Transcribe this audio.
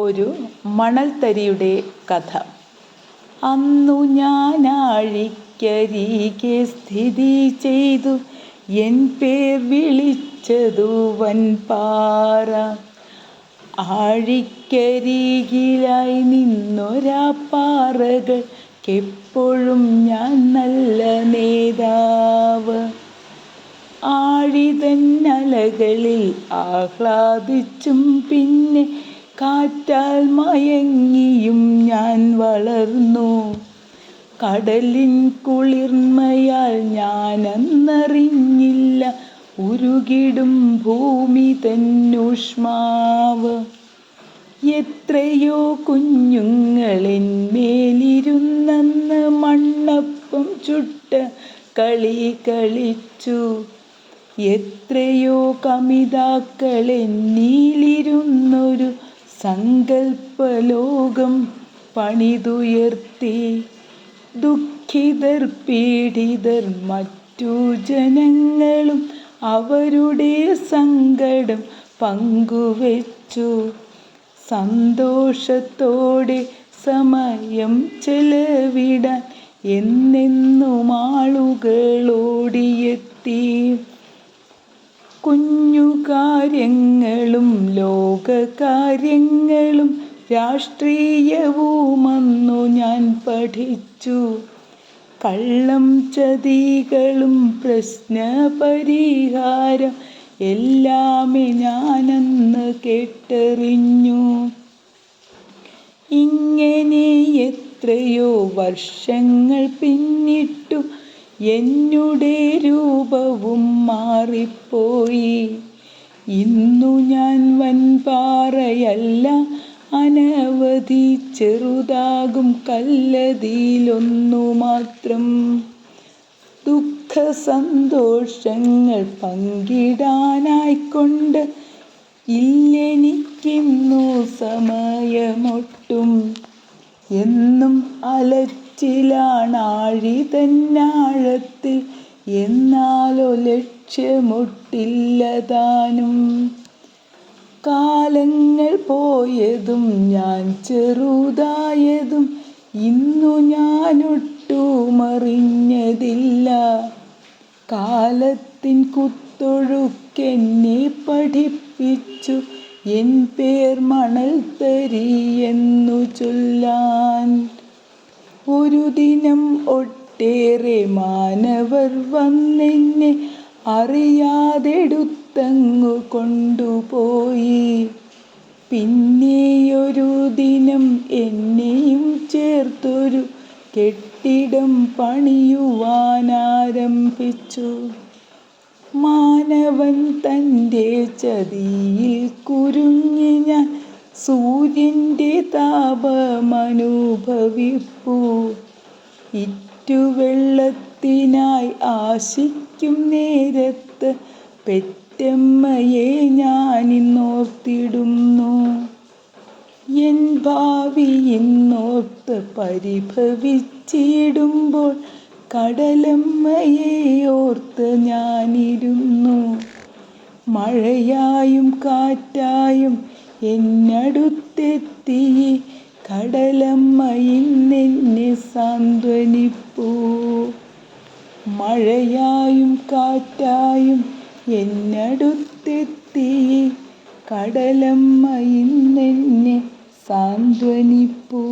ഒരു മണൽത്തരിയുടെ കഥ. അന്നു ഞാൻ ഞാനാഴിക്കരികെ സ്ഥിതി ചെയ്തു. എൻ പേർ വിളിച്ചതു വൻപാറ ആഴിക്കരികിലായി നിന്നൊരാ എപ്പോഴും ഞാൻ നല്ല നേതാവ്. ആഴിതന്നലകളിൽ ആഹ്ലാദിച്ചും പിന്നെ കാറ്റാൽ മയങ്ങിയും ഞാൻ വളർന്നു. കടലിൻ കുളിർമയാൽ ഞാനന്നറിഞ്ഞില്ല. ഉരുകിടും ഭൂമി തന്നുഷ്മാവ്. എത്രയോ കുഞ്ഞുങ്ങളെന്മേലിരുന്നന്ന് മണ്ണപ്പം ചുട്ട കളി കളിച്ചു. എത്രയോ കമിതാക്കളെന്നീലിരുന്നൊരു സങ്കൽപ്പലോകം പണിതുയർത്തി. ദുഃഖിതർ പീഡിതർ മറ്റു ജനങ്ങളും അവരുടെ സങ്കടം പങ്കുവച്ചു. സന്തോഷത്തോടെ സമയം ചെലവിടാൻ എന്നെന്നും കാര്യങ്ങളും ലോകകാര്യങ്ങളും രാഷ്ട്രീയവുമന്നു ഞാൻ പഠിച്ചു. കള്ളം ചതികളും പ്രശ്നപരിഹാരം എല്ലാമേ ഞാനെന്ന് കേട്ടറിഞ്ഞു. ഇങ്ങനെ എത്രയോ വർഷങ്ങൾ പിന്നിട്ടു എന്നുടെ രൂപവും മാറിപ്പോയി. ഇന്നു ഞാൻ വൻപാറയല്ല അനവധി ചെറുതാകും കല്ലതിയിലൊന്നു മാത്രം ദുഃഖ സന്തോഷങ്ങൾ പങ്കിടാനായിക്കൊണ്ട് ഇല്ലെനിക്കിന്നു സമയമൊട്ടും. എന്നും അലച്ചിലാണാഴി തന്നാഴത്തിൽ എന്നാലോ ലക്ഷ്യമൊട്ടില്ല താനും കാലങ്ങൾ പോയതും ഞാൻ ചെറുതായതും ഇന്നു ഞാനൊട്ടുമറിഞ്ഞതില്ല. കാലത്തിൻ കുത്തൊഴുക്കെന്നെ പഠിപ്പിച്ചു എൻ പേർ മണൽ തരി എന്നു ചൊല്ലാൻ. ഒരു ദിനം ഒട്ടേറെ മാനവർ വന്നെന്നെ അറിയാതെടുത്തങ്ങു കൊണ്ടുപോയി. പിന്നെയൊരു ദിനം എന്നെയും ചേർത്തൊരു കെട്ടിടം പണിയുവാനാരംഭിച്ചു. മാനവൻ തന്റെ ചതിയിൽ കുരുങ്ങി ഞാൻ സൂര്യന്റെ താപമനുഭവിപ്പു. ഇറ്റുവെള്ളത്തിനായി ആശിക്കും നേരത്ത് പെറ്റമ്മയെ ഞാനിന്നോർത്തിടുന്നു എൻ ഭാവി ഇന്നോർത്ത് പരിഭവിച്ചിടുമ്പോൾ കടലമ്മയെ ഓർത്ത് ഞാനിരുന്നു. മഴയായും കാറ്റായും എന്നടുത്തെത്തി കടലമ്മ ഇന്നെന്നെ സാന്ത്വനിപ്പൂ മഴയായും കാറ്റായും എന്നടുത്തെത്തി. കടലമ്മ ഇന്നെന്നെ സാന്ത്വനിപ്പൂ